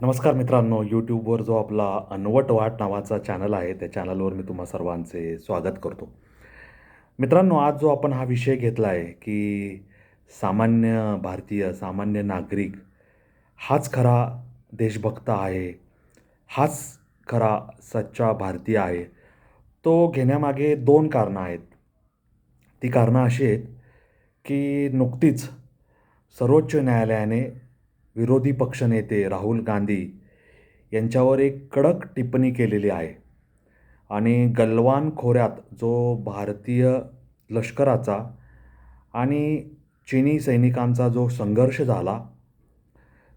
नमस्कार मित्रांनो यूट्यूबवर जो आपला अनवट वाट नावाचा चॅनल आहे त्या चॅनलवर मी तुम्हा सर्वांचे स्वागत करतो. मित्रांनो आज जो आपण हा विषय घेतला आहे की सामान्य भारतीय सामान्य नागरिक हाच खरा देशभक्त आहे हाच खरा सच्चा भारतीय आहे तो घेण्यामागे दोन कारणं आहेत. ती कारणं अशी आहेत की नुकतीच सर्वोच्च न्यायालयाने विरोधी पक्षनेते राहुल गांधी यांच्यावर एक कडक टिप्पणी केलेली आहे. आणि गलवान खोऱ्यात जो भारतीय लष्कराचा आणि चिनी सैनिकांचा जो संघर्ष झाला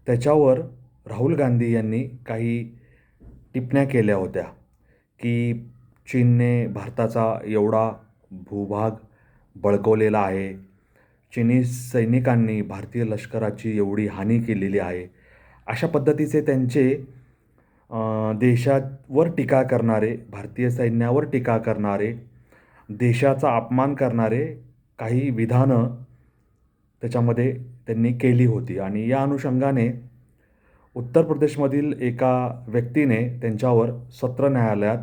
त्याच्यावर राहुल गांधी यांनी काही टिप्पण्या केल्या होत्या की चीनने भारताचा एवढा भूभाग बळकवलेला आहे चिनी सैनिकांनी भारतीय लष्कराची एवढी हानी केलेली आहे. अशा पद्धतीचे त्यांचे देशावर टीका करणारे भारतीय सैन्यावर टीका करणारे देशाचा अपमान करणारे काही विधानं त्याच्यामध्ये त्यांनी केली होती. आणि या अनुषंगाने उत्तर प्रदेशमधील एका व्यक्तीने त्यांच्यावर सत्र न्यायालयात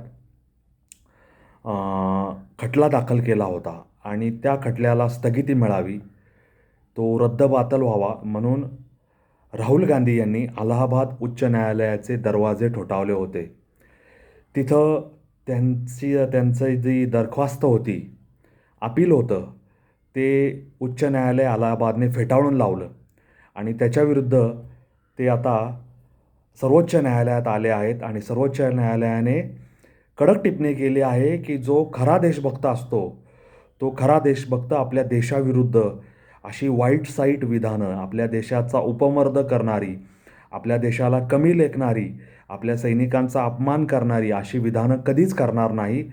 खटला दाखल केला होता. आणि त्या खटल्याला स्थगिती मिळावी. तो रद्दबातल व्हावा म्हणून राहुल गांधी यांनी अलाहाबाद उच्च न्यायालयाचे दरवाजे ठोठावले होते. तिथं त्यांची त्यांचं जी दरख्वास्त होती अपील होतं ते उच्च न्यायालय अलाहाबादने फेटाळून लावलं आणि त्याच्याविरुद्ध ते आता सर्वोच्च न्यायालयात आले आहेत आणि सर्वोच्च न्यायालयाने कडक टिप्पणी केली आहे की जो खरा देशभक्त असतो तो खरा देशभक्त आपल्या देशाविरुद्ध अशी वाईट साईट विधानं आपल्या देशाचा उपमर्द करणारी आपल्या देशाला कमी लेखणारी आपल्या सैनिकांचा अपमान करणारी अशी विधानं कधीच करणार नाही.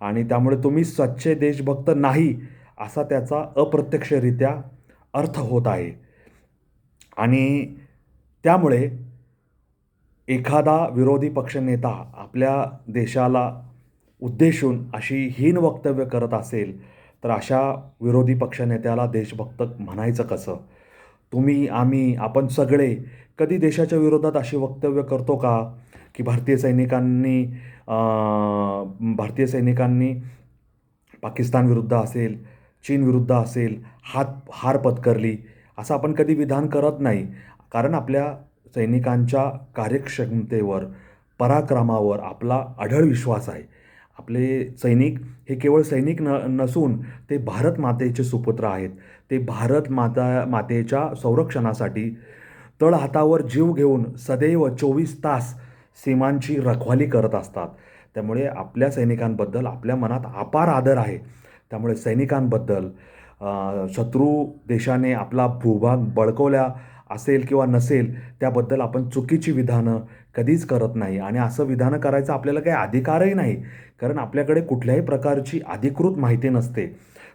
आणि त्यामुळे तुम्ही स्वच्छ देशभक्त नाही असा त्याचा अप्रत्यक्षरित्या अर्थ होत आहे. आणि त्यामुळे एखादा विरोधी पक्षनेता आपल्या देशाला उद्देशून अशी हीन वक्तव्य करत असेल तर अशा विरोधी पक्षनेत्याला देशभक्त म्हणायचं कसं? तुम्ही आम्ही आपण सगळे कधी देशाच्या विरोधात अशी वक्तव्य करतो का? की भारतीय सैनिकांनी भारतीय सैनिकांनी पाकिस्तान विरुद्ध असेल चीन विरुद्ध असेल हात हार पत्करली असं आपण कधी विधान करत नाही. कारण आपल्या सैनिकांच्या कार्यक्षमतेवर पराक्रमावर आपला अढळ विश्वास आहे. आपले सैनिक हे केवळ सैनिक न नसून ते भारत मातेचे सुपुत्र आहेत. ते भारत माता मातेच्या संरक्षणासाठी तळहातावर जीव घेऊन सदैव चोवीस तास सीमांची रखवाली करत असतात. त्यामुळे आपल्या सैनिकांबद्दल आपल्या मनात अपार आदर आहे. त्यामुळे सैनिकांबद्दल शत्रू देशाने आपला भूभाग बळकवल्या असेल किंवा नसेल त्याबद्दल आपण चुकीची विधानं कधीच करत नाही. आणि असं विधानं करायचं आपल्याला काही अधिकारही नाही. कारण आपल्याकडे कुठल्याही प्रकारची अधिकृत माहिती नसते.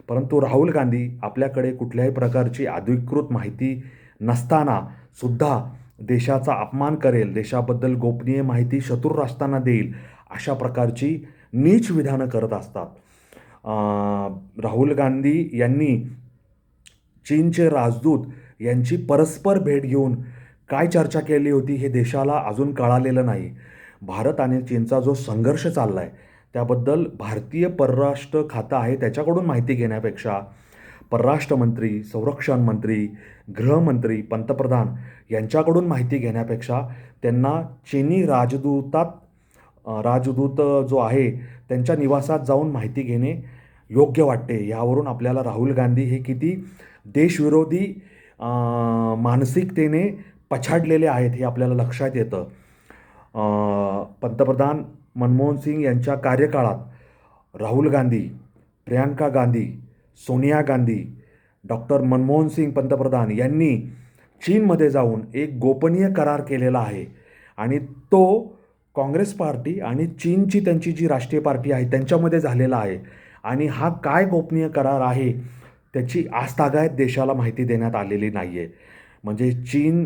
परंतु राहुल गांधी आपल्याकडे कुठल्याही प्रकारची अधिकृत माहिती नसताना सुद्धा देशाचा अपमान करेल देशाबद्दल गोपनीय माहिती शत्रू राष्ट्रांना देईल अशा प्रकारची नीच विधानं करत असतात. राहुल गांधी यांनी चीनचे राजदूत यांची परस्पर भेट घेऊन काय चर्चा केली होती हे देशाला अजून कळालेलं नाही. भारत आणि चीनचा जो संघर्ष चालला आहे त्याबद्दल भारतीय परराष्ट्र खातं आहे त्याच्याकडून माहिती घेण्यापेक्षा परराष्ट्र मंत्री संरक्षण मंत्री गृहमंत्री पंतप्रधान यांच्याकडून माहिती घेण्यापेक्षा त्यांना चीनी राजदूतात राजदूत जो आहे त्यांच्या निवासात जाऊन माहिती घेणे योग्य वाटते. यावरून आपल्याला राहुल गांधी हे किती देशविरोधी मानसिकतेने पछाडलेले आहेत हे आपल्याला लक्षात येतं. पंतप्रधान मनमोहन सिंग यांच्या कार्यकाळात राहुल गांधी प्रियांका गांधी सोनिया गांधी डॉक्टर मनमोहन सिंग पंतप्रधान यांनी चीनमध्ये जाऊन एक गोपनीय करार केलेला आहे आणि तो काँग्रेस पार्टी आणि चीनची त्यांची जी राष्ट्रीय पार्टी आहे त्यांच्यामध्ये झालेला आहे. आणि हा काय गोपनीय करार आहे त्याची आजतागायत देशाला माहिती देण्यात आलेली नाही आहे म्हणजे चीन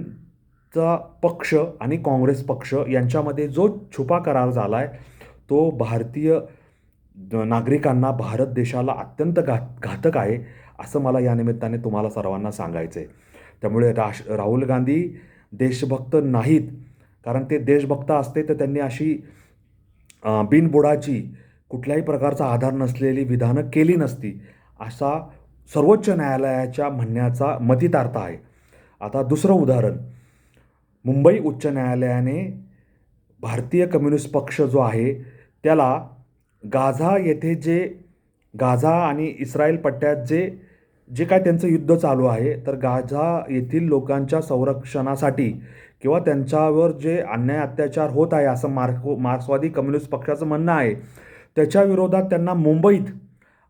चा पक्ष आणि काँग्रेस पक्ष यांच्यामध्ये जो छुपा करार झाला आहे तो भारतीय नागरिकांना भारत देशाला अत्यंत घा घातक आहे असं मला या निमित्ताने तुम्हाला सर्वांना सांगायचं आहे त्यामुळे राश राहुल गांधी देशभक्त नाहीत कारण ते देशभक्त असते तर त्यांनी अशी बिनबुडाची कुठल्याही प्रकारचा आधार नसलेली विधानं केली नसती असा सर्वोच्च न्यायालयाच्या म्हणण्याचा मतितार्थ आहे. आता दुसरं उदाहरण. मुंबई उच्च न्यायालयाने भारतीय कम्युनिस्ट पक्ष जो आहे त्याला गाझा येथे जे गाझा आणि इस्रायल पट्ट्यात जे जे काय त्यांचं युद्ध चालू आहे तर गाझा येथील लोकांच्या संरक्षणासाठी किंवा त्यांच्यावर जे अन्याय अत्याचार होत आहे असं मार्क मार्क्सवादी कम्युनिस्ट पक्षाचं म्हणणं आहे त्याच्या विरोधात त्यांना मुंबईत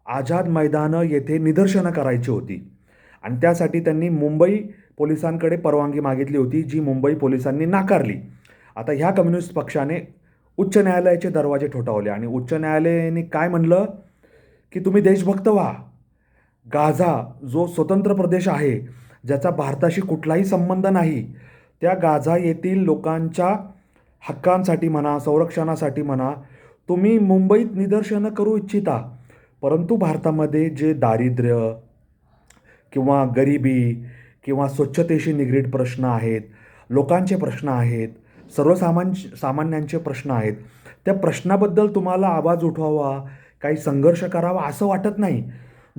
आझाद मैदानं येथे निदर्शनं करायची होती. आणि त्यासाठी त्यांनी मुंबई पोलिसांकडे परवानगी मागितली होती जी मुंबई पोलिसांनी नाकारली. आता ह्या कम्युनिस्ट पक्षाने उच्च न्यायालयाचे दरवाजे ठोठावले आणि उच्च न्यायालयाने काय म्हणलं? की तुम्ही देशभक्त व्हा. गाझा जो स्वतंत्र प्रदेश आहे ज्याचा भारताशी कुठलाही संबंध नाही त्या गाझा येथील लोकांच्या हक्कांसाठी म्हणा संरक्षणासाठी म्हणा तुम्ही मुंबईत निदर्शनं करू इच्छिता. परंतु भारतामध्ये जे दारिद्र्य किंवा गरिबी किंवा स्वच्छतेशी निगडीत प्रश्न आहेत लोकांचे प्रश्न आहेत सर्वसामान सामान्यांचे प्रश्न आहेत त्या प्रश्नाबद्दल तुम्हाला आवाज उठवावा काही संघर्ष करावा असं वाटत नाही.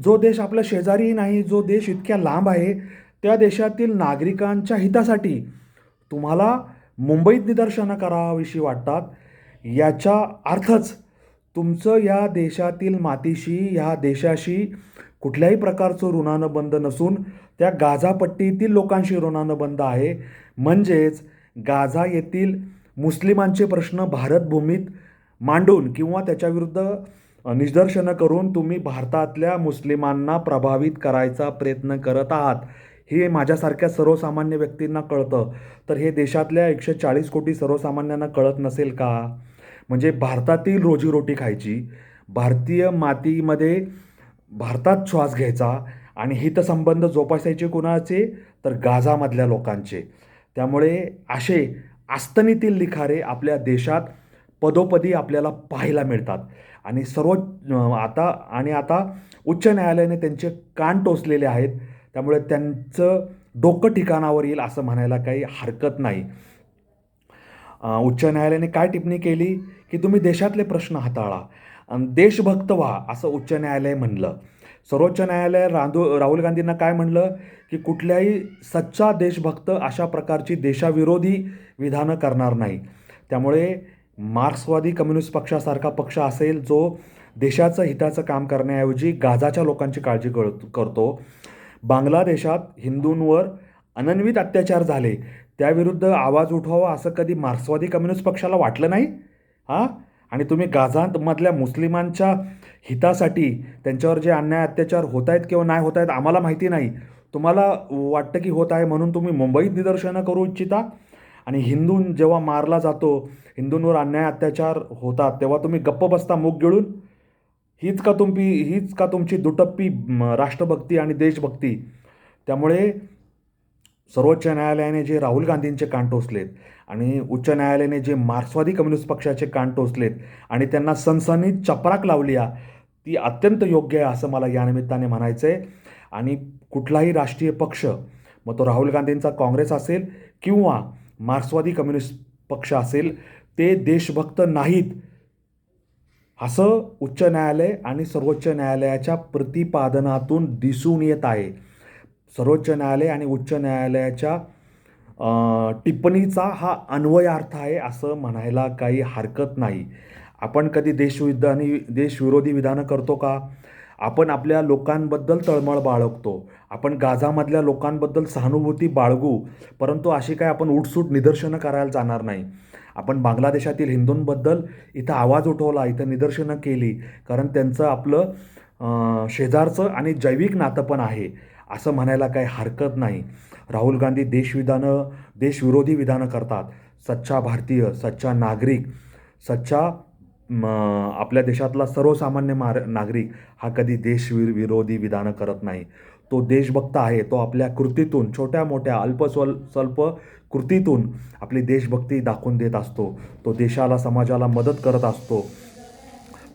जो देश आपल्या शेजारी नाही जो देश इतक्या लांब आहे त्या देशातील नागरिकांच्या हितासाठी तुम्हाला मुंबईत निदर्शनं करावीशी वाटतात याचा अर्थच तुमचं या देशातील मातीशी ह्या देशाशी कुठल्याही प्रकारचं ऋणानं बंद नसून त्या गाझापट्टीतील लोकांशी ऋणानं बंद आहे. म्हणजेच गाझा येथील मुस्लिमांचे प्रश्न भारतभूमीत मांडून किंवा त्याच्याविरुद्ध निदर्शनं करून तुम्ही भारतातल्या मुस्लिमांना प्रभावित करायचा प्रयत्न करत आहात हे माझ्यासारख्या सर्वसामान्य व्यक्तींना कळतं. तर हे देशातल्या एकशे चाळीस कोटी सर्वसामान्यांना कळत नसेल का? म्हणजे भारतातील रोजीरोटी खायची भारतीय मातीमध्ये भारतात श्वास घ्यायचा आणि हितसंबंध जोपासायचे कुणाचे? तर गाझामधल्या लोकांचे. त्यामुळे असे आस्तनीतील लिखारे आपल्या देशात पदोपदी आपल्याला पाहायला मिळतात. आणि सर्व आता आणि आता उच्च न्यायालयाने त्यांचे कान टोचलेले आहेत. त्यामुळे त्यांचं डोकं ठिकाणावर येईल असं म्हणायला काही हरकत नाही. उच्च न्यायालयाने काय टिप्पणी केली? की तुम्ही देशातले प्रश्न हाताळा. देशभक्त व्हा असं उच्च न्यायालय म्हणलं. सर्वोच्च न्यायालय रांदू राहुल गांधींना काय म्हणलं? की कुठल्याही सच्चा देशभक्त अशा प्रकारची देशाविरोधी विधानं करणार नाही. त्यामुळे मार्क्सवादी कम्युनिस्ट पक्षासारखा पक्ष असेल जो देशाचं हिताचं काम करण्याऐवजी गाजाच्या लोकांची काळजी कळ करतो. बांगलादेशात हिंदूंवर अनन्वित अत्याचार झाले. त्याविरुद्ध आवाज उठवावा असं कधी मार्क्सवादी कम्युनिस्ट पक्षाला वाटलं नाही? हां? आणि तुम्ही गाझामधल्या मुस्लिमांच्या हितासाठी त्यांच्यावर जे अन्याय अत्याचार होत आहेत किंवा नाही होत आहेत आम्हाला माहिती नाही. तुम्हाला वाटतं की होत आहे म्हणून तुम्ही मुंबईत निदर्शनं करू इच्छिता? आणि हिंदू जेव्हा मारला जातो हिंदूंवर अन्याय अत्याचार होतात तेव्हा तुम्ही गप्प बसता मूग गिळून? हीच का तुम्ही हीच का तुमची दुटप्पी राष्ट्रभक्ती आणि देशभक्ती? त्यामुळे सर्वोच्च न्यायालयाने जे राहुल गांधींचे कान टोचलेत आणि उच्च न्यायालयाने जे मार्क्सवादी कम्युनिस्ट पक्षाचे कान टोचलेत आणि त्यांना सनसनीत चपराक लावली आहे ती अत्यंत योग्य आहे असं मला या निमित्ताने म्हणायचं आहे आणि कुठलाही राष्ट्रीय पक्ष मग तो राहुल गांधींचा काँग्रेस असेल किंवा मार्क्सवादी कम्युनिस्ट पक्ष असेल ते देशभक्त नाहीत असं उच्च न्यायालय आणि सर्वोच्च न्यायालयाच्या प्रतिपादनातून दिसून येत आहे. सर्वोच्च न्यायालय आणि उच्च न्यायालयाच्या टिप्पणीचा हा अन्वयार्थ आहे असं म्हणायला काही हरकत नाही. आपण कधी देशविधानी देशविरोधी विधानं करतो का? आपण आपल्या लोकांबद्दल तळमळ बाळगतो. आपण गाझामधल्या लोकांबद्दल सहानुभूती बाळगू परंतु अशी काय आपण उठसूट निदर्शनं करायला जाणार नाही. आपण बांगलादेशातील हिंदूंबद्दल इथं आवाज उठवला इथं निदर्शनं केली कारण त्यांचं आपलं शेजारचं आणि जैविक नातं पण आहे. असं म्हणायला काही हरकत नाही. राहुल गांधी देशविधानं देशविरोधी विधानं करतात. सच्चा भारतीय सच्चा नागरिक सच्चा आपल्या देशातला सर्वसामान्य मार नागरिक हा कधी देशविर विरोधी विधानं करत नाही. तो देशभक्त आहे. तो आपल्या कृतीतून छोट्या मोठ्या अल्पस्वल स्वल्प कृतीतून आपली देशभक्ती दाखवून देत असतो. तो देशाला समाजाला मदत करत असतो.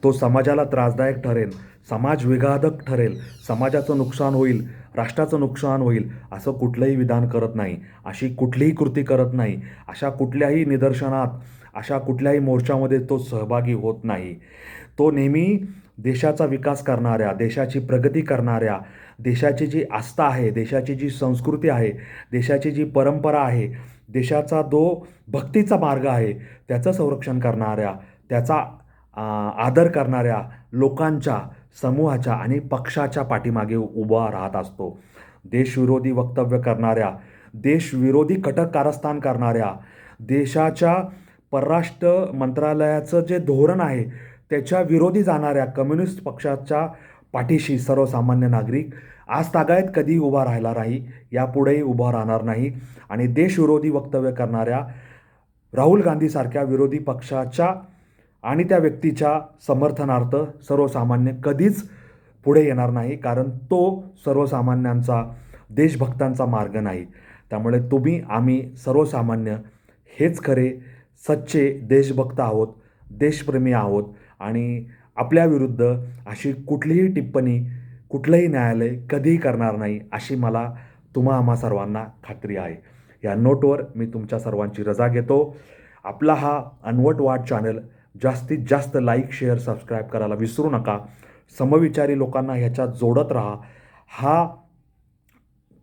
तो समाजाला त्रासदायक ठरेल. समाज विघातक ठरेल. समाजाचं नुकसान होईल राष्ट्राचं नुकसान होईल असं कुठलंही विधान करत नाही. अशी कुठलीही कृती करत नाही. अशा कुठल्याही निदर्शनात अशा कुठल्याही मोर्चामध्ये तो सहभागी होत नाही. तो नेहमी देशाचा विकास करणाऱ्या देशाची प्रगती करणाऱ्या देशाची जी आस्था आहे देशाची जी संस्कृती आहे देशाची जी परंपरा आहे देशाचा जो भक्तीचा मार्ग आहे त्याचं संरक्षण करणाऱ्या त्याचा आदर करणाऱ्या लोकांच्या समूहाच्या आणि पक्षाच्या पाठीमागे उभा राहत असतो. देशविरोधी वक्तव्य करणाऱ्या देशविरोधी कटक कारस्थान करणाऱ्या देशाच्या परराष्ट्र मंत्रालयाचं जे धोरण आहे त्याच्या विरोधी जाणाऱ्या कम्युनिस्ट पक्षाच्या पाठीशी सर्वसामान्य नागरिक आज तागायत कधी उभा राहिला नाही यापुढेही उभा राहणार नाही आणि देशविरोधी वक्तव्य करणाऱ्या राहुल गांधीसारख्या विरोधी पक्षाच्या आणि त्या व्यक्तीच्या समर्थनार्थ सर्वसामान्य कधीच पुढे येणार नाही कारण तो सर्वसामान्यांचा देशभक्तांचा मार्ग नाही. त्यामुळे तुम्ही आम्ही सर्वसामान्य हेच खरे सच्चे देशभक्त आहोत देशप्रेमी आहोत आणि आपल्याविरुद्ध अशी कुठलीही टिप्पणी कुठलंही न्यायालय कधीही करणार नाही अशी मला तुम्हा आम्हा सर्वांना खात्री आहे. या नोटवर मी तुमच्या सर्वांची रजा घेतो. आपला हा अनवट वाट चॅनल जास्तीत जास्त लाईक शेअर सबस्क्राईब करायला विसरू नका. समविचारी लोकांना ह्याच्यात जोडत राहा. हा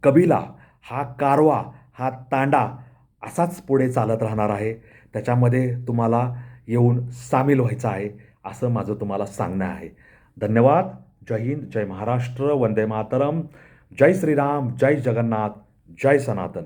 कबिला हा कारवा हा तांडा असाच पुढे चालत राहणार आहे. त्याच्यामध्ये तुम्हाला येऊन सामील व्हायचं आहे असं माझं तुम्हाला सांगणं आहे. धन्यवाद. जय हिंद जय महाराष्ट्र. वंदे मातरम. जय श्रीराम जय जगन्नाथ जय सनातन.